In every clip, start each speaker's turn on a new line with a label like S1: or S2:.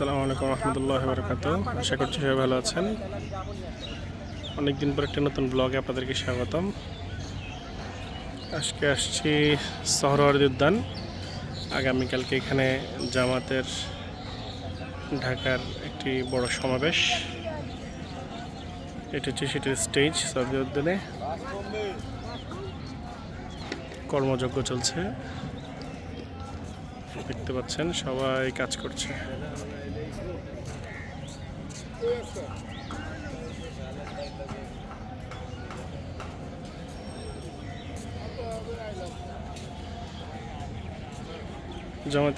S1: আসসালামু আলাইকুম রহমতুল্লাহ বরকাত আশা করছি সবাই ভালো আছেন। অনেকদিন পর একটা নতুন ব্লগে আপনাদেরকে স্বাগতম। আজকে আসছি সহরওয়ার্দী উদ্যান। আগামীকালকে এখানে জামাতের ঢাকার একটি বড় সমাবেশ। এটি হচ্ছে সেটির স্টেজ সৌদি উদ্যানে। কর্মযজ্ঞ চলছে। দেখতে পাচ্ছেন সবাই কাজ করছে। জামাত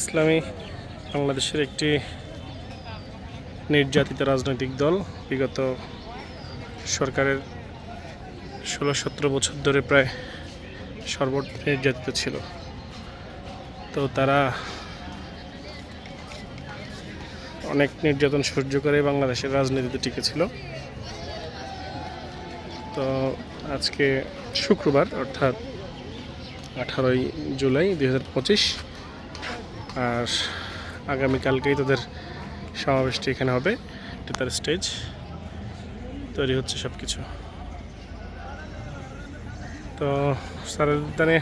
S1: ইসলামী বাংলাদেশের একটি নির্যাতিত রাজনৈতিক দল। বিগত সরকারের ষোলো সতেরো বছর ধরে প্রায় সর্ব নির্যাতিত ছিল। তো তারা অনেক নির্যাতন সহ্য করে বাংলাদেশের রাজনীতিতে টিকেছিল। তো আজকে শুক্রবার, অর্থাৎ আঠারোই জুলাই দুই হাজার পঁচিশ, আর আগামীকালকেই তাদের সমাবেশটি এখানে হবে, এটা তার স্টেজ, তৈরি হচ্ছে সব কিছু তো সারের উদ্যানে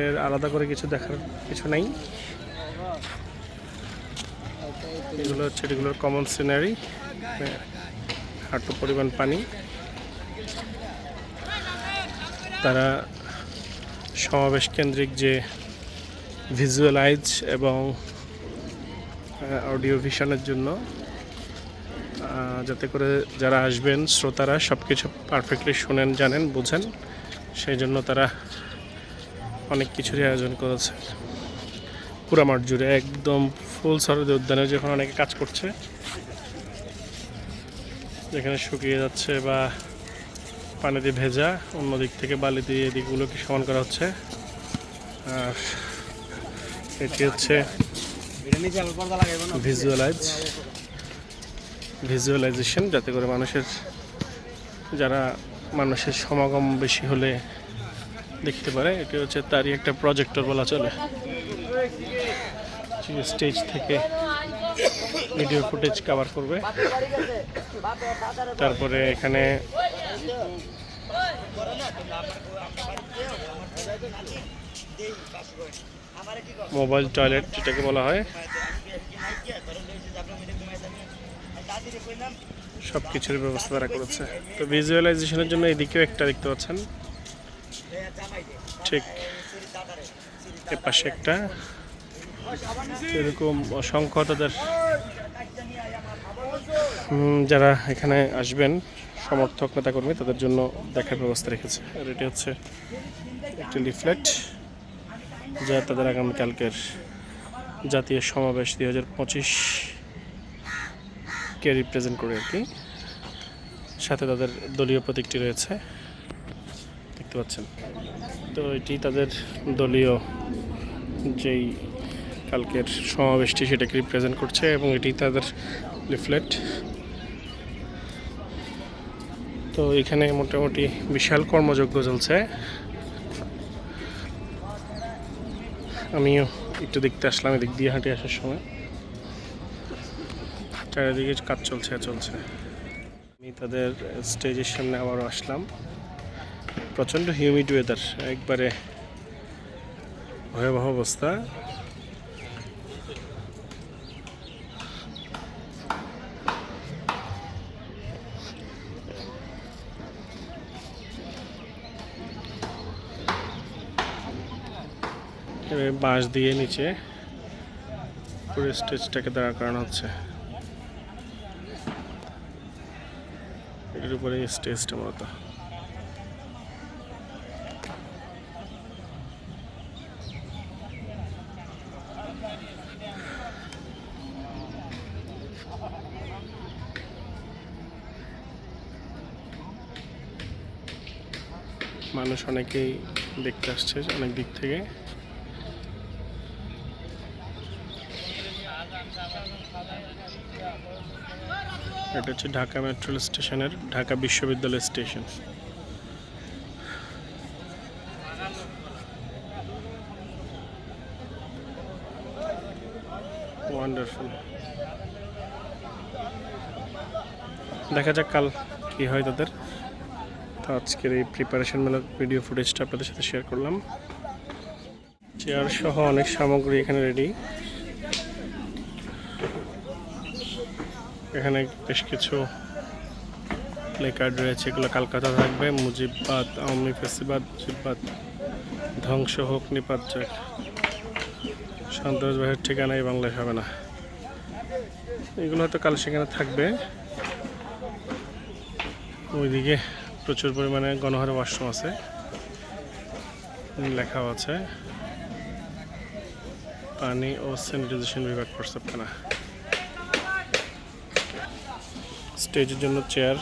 S1: এর আলাদা করে কিছু দেখার কিছু নেই। এগুলো হচ্ছে এগুলোর কমন সিনারি হাঁটু পরিমাণ পানি। তারা সমাবেশ কেন্দ্রিক যে ভিজুয়ালাইজ এবং অডিও ভিশনের জন্য যাতে করে যারা আসবেন, শ্রোতারা সব কিছু পারফেক্টলি শোনেন, জানেন, বুঝেন, সেই জন্য তারা অনেক কিছুরই আয়োজন করেছে। পুরা মাঠ জুড়ে একদম ফুল সরদে উদ্যানে যখন অনেকে কাজ করছে, যেখানে শুকিয়ে যাচ্ছে বা পানি দিয়ে ভেজা, অন্য দিক থেকে বালি দিয়ে এদিকগুলোকে সমান করা হচ্ছে। আর এটি হচ্ছে ভিজুয়ালাইজ ভিজুয়ালাইজেশন যাতে করে মানুষের, যারা মানুষের সমাগম বেশি হলে দেখতে পারে, এটি হচ্ছে তারই একটা প্রজেক্টর বলা চলে। স্টেজ থেকে ভিডিও ফুটেজ কভার করবে। তারপরে এখানে মোবাইল টয়লেট যেটাকে বলা হয়। সব কিছুর ব্যবস্থা তারা করেছে। তো ভিজুয়ালাইজেশনের জন্য এদিকেও একটা দেখতে পাচ্ছেন। ঠিক এ পাশে একটা। এরকম অসংখ্য তাদের যারা এখানে আসবেন, সমর্থক, নেতাকর্মী, তাদের জন্য দেখার ব্যবস্থা রেখেছে। আর এটি হচ্ছে একটি লিফলেট, যা তাদের আগামীকালকের জাতীয় সমাবেশ দুই হাজার পঁচিশ কে রিপ্রেজেন্ট করে আর কি। সাথে তাদের দলীয় প্রতীকটি রয়েছে, দেখতে পাচ্ছেন। তো এটি তাদের দলীয় যেই কালকের সমাবেশটি সেটাকে রিপ্রেজেন্ট করছে এবং এটি তাদের লিফলেট তো এখানে মোটামুটি বিশাল কর্মযজ্ঞ চলছে। আমিও একটু দেখতে আসলাম এদিক দিয়ে হাঁটে আসার সময়। চারিদিকে কাজ চলছে চলছে। আমি তাদের স্টেজের সামনে আবারও আসলাম। প্রচণ্ড হিউমিড ওয়েদার একবারে ভয়াবহ অবস্থা। বাঁশ দিয়ে নিচে পুরো স্টেজটাকে দাঁড়া করানো হচ্ছে। এর উপরে স্টেজটা মূলত। মানুষ অনেকেই দেখতে আসছে অনেক দিক থেকে। এটা হচ্ছে ঢাকা মেট্রো স্টেশনের, ঢাকা বিশ্ববিদ্যালয় স্টেশন। দেখা যাক কাল কি হয় তাদের। তো আজকের এই প্রিপারেশনমূলক ভিডিও ফুটেজটা আপনাদের সাথে শেয়ার করলাম। চেয়ার সহ অনেক সামগ্রী এখানে রেডি এখানে বেশ কিছু প্লে কার্ড রয়েছে, এগুলো কালকাতা থাকবে। মুজিববাদ, আওয়ামী ফেসিবাদ, মুজিববাদ ধ্বংস হোক, নিপাত যাক। সন্তোষ ভাইয়ের ঠিকানাই বাংলাদেশ হবে না। এগুলো হয়তো কাল সেখানে থাকবে। ওইদিকে প্রচুর পরিমাণে গণহারে ওয়াশরুম আছে। লেখাও আছে। পানি ও স্যানিটাইজেশন বিভাগ প্রস্তাবখানা স্টেজের জন্য চেয়ার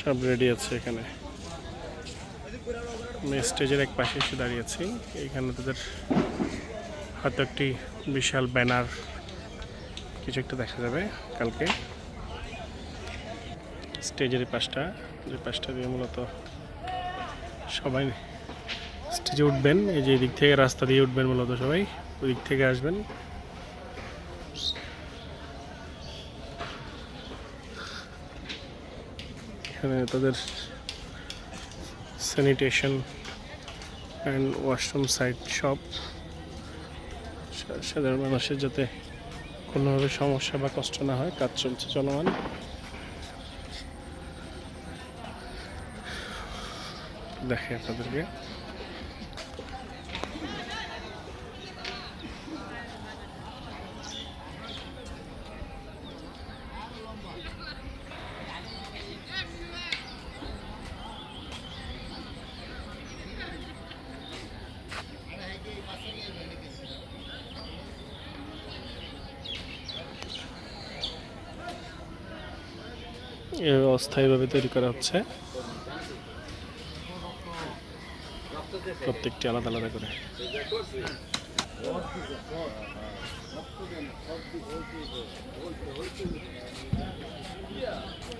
S1: সব রেডি আছে এখানে। আমি স্টেজের এক পাশে এসে দাঁড়িয়েছি এখানে তাদের হয়তো একটি বিশাল ব্যানার, কিছু একটা দেখা যাবে কালকে। স্টেজের পাশটা, যে পাশটা দিয়ে মূলত সবাই স্টেজে উঠবেন, এই যে দিক থেকে রাস্তা দিয়ে উঠবেন মূলত সবাই ওই দিক থেকে আসবেন। এখানে তাদের স্যানিটেশন অ্যান্ড ওয়াশরুম সাইড সব সাধারণ মানুষের যাতে কোনোভাবে সমস্যা বা কষ্ট না হয়, কাজ চলছে চলমান। দেখে আপনাদেরকে। অস্থায়ীভাবে তৈরি করা হচ্ছে। প্রত্যেকটি আলাদা আলাদা করে।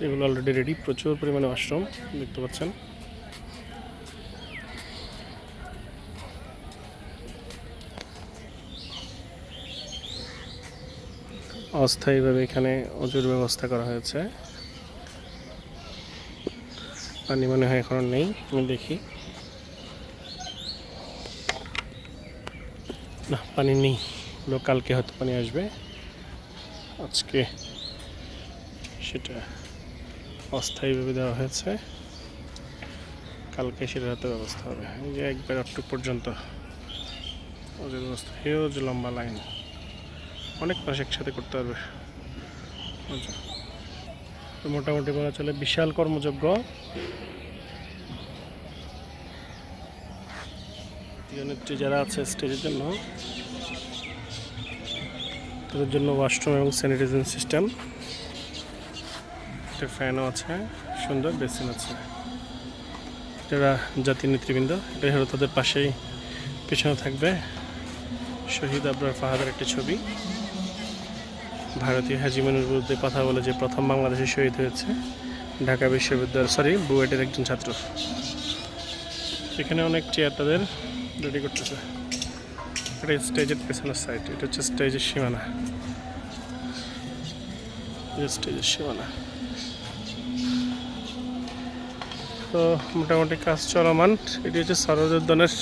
S1: এগুলো অলরেডি রেডি প্রচুর পরিমাণে আশ্রম দেখতে পাচ্ছেন। অস্থায়ীভাবে এখানে অজুর ব্যবস্থা করা হয়েছে। পানি মনে হয় এখন নেই, আমি দেখি। না, পানি নেই কালকে হয়তো পানি আসবে। আজকে সেটা অস্থায়ীভাবে দেওয়া হয়েছে। কালকে সেটা হয়তো ব্যবস্থা হবে। যে একবার অক্টোবর পর্যন্ত ওদের ব্যবস্থা হিউজ লম্বা লাইন। অনেক মানুষ একসাথে করতে পারবে। বুঝছ? তো মোটামুটি বলা চলে বিশাল কর্মযোগ্য। যারা আছে স্টেজের জন্য, তাদের জন্য ওয়াশরুম এবং স্যানিটাইজেশন সিস্টেম। একটা ফ্যানও আছে, সুন্দর বেসিন আছে। যারা জাতীয় নেতৃবৃন্দ, এটাই হলো তাদের পাশেই পেছনে থাকবে। শহীদ আবরার ফাহাদের একটি ছবি। ভারতীয় হাজিমানুর বিরুদ্ধে কথা বলে যে প্রথম বাংলাদেশে শহীদ হয়েছে ঢাকা বিশ্ববিদ্যালয় সরি বুয়েটের একজন ছাত্র। এখানে অনেক চেয়ার তাদের রেডি করতেছে। এটা স্টেজের পেছনের সাইড এটা হচ্ছে স্টেজের সীমানা। স্টেজের সীমানা। তো মোটামুটি কাজ চলমান। এটি হচ্ছে সরোজোদ্যানের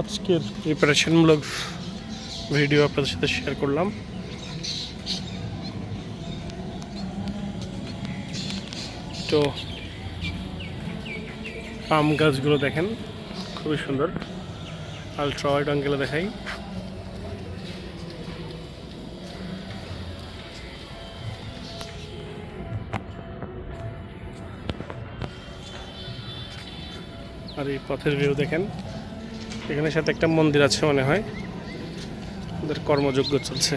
S1: আজকের প্রিপারেশনমূলক ভিডিও আপনাদের সাথে শেয়ার করলাম। তো আম গাছগুলো দেখেন, খুবই সুন্দর। আলট্রা ওয়াইড অ্যাঙ্গেলে দেখাই। আর এই পথের ভিউ দেখেন। এখানে সাথে একটা মন্দির আছে মনে হয়। ওদের কর্মযোগ্য চলছে।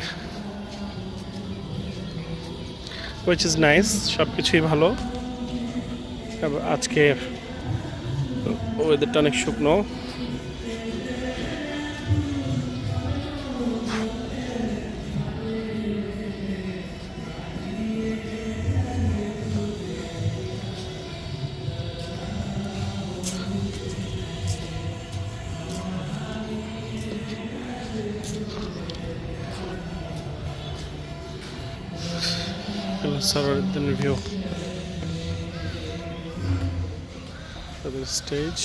S1: উইচ ইজ নাইস সব কিছুই ভালো। আজকে ওয়েদারটা অনেক শুকনো। সরোয়ারুদ্দিনের ভিউ তাদের স্টেজ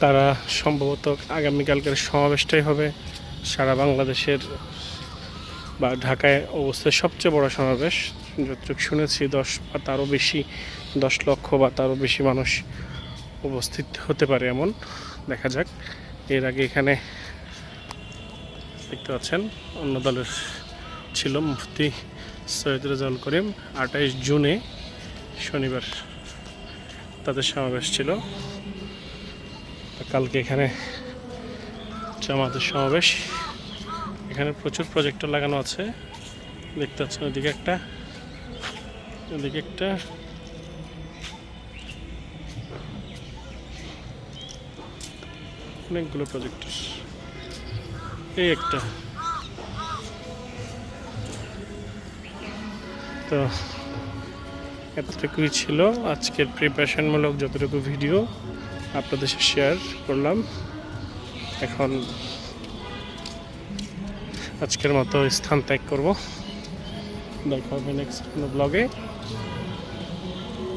S1: তারা সম্ভবত আগামীকালকের সমাবেশটাই হবে সারা বাংলাদেশের বা ঢাকায় অবস্থায় সবচেয়ে বড় সমাবেশ। যতটুকু শুনেছি, দশ বা তারও বেশি, দশ লক্ষ বা তারও বেশি মানুষ উপস্থিত হতে পারে এমন, দেখা যাক। এর আগে এখানে দেখতে পাচ্ছেন, অন্য দলের ছিল মুফতি সৈয়দ রেজাউল করিম। আঠাইশ জুনে শনিবার তাদের সমাবেশ ছিল। কালকে এখানে জামাতের সমাবেশ। এখানে প্রচুর প্রজেক্টর লাগানো আছে। দেখতে পাচ্ছেন ওদিকে একটা ওদিকে একটা। অনেকগুলো প্রজেক্টর এই একটা। তো, এতটুকুই ছিল আজকের প্রিপারেশনমূলক যতটুকু ভিডিও আপনাদের শেয়ার করলাম। এখন আজকের মতো স্থান ত্যাগ করব। দেখা হবে নেক্সট কোনো ব্লগে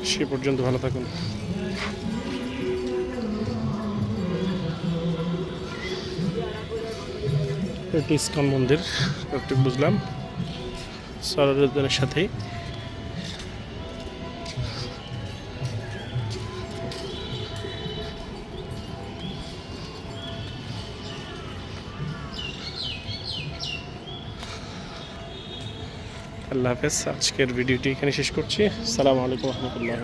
S1: সে পর্যন্ত ভালো থাকুন। এটি ইস্কন মন্দির একটু বুঝলাম। সরোদ্দিনের সাথেই। আল্লাহ হাফেজ, আজকের ভিডিওটি এখানে শেষ করছি। সালামু আলাইকুম রহমতুল্লাহ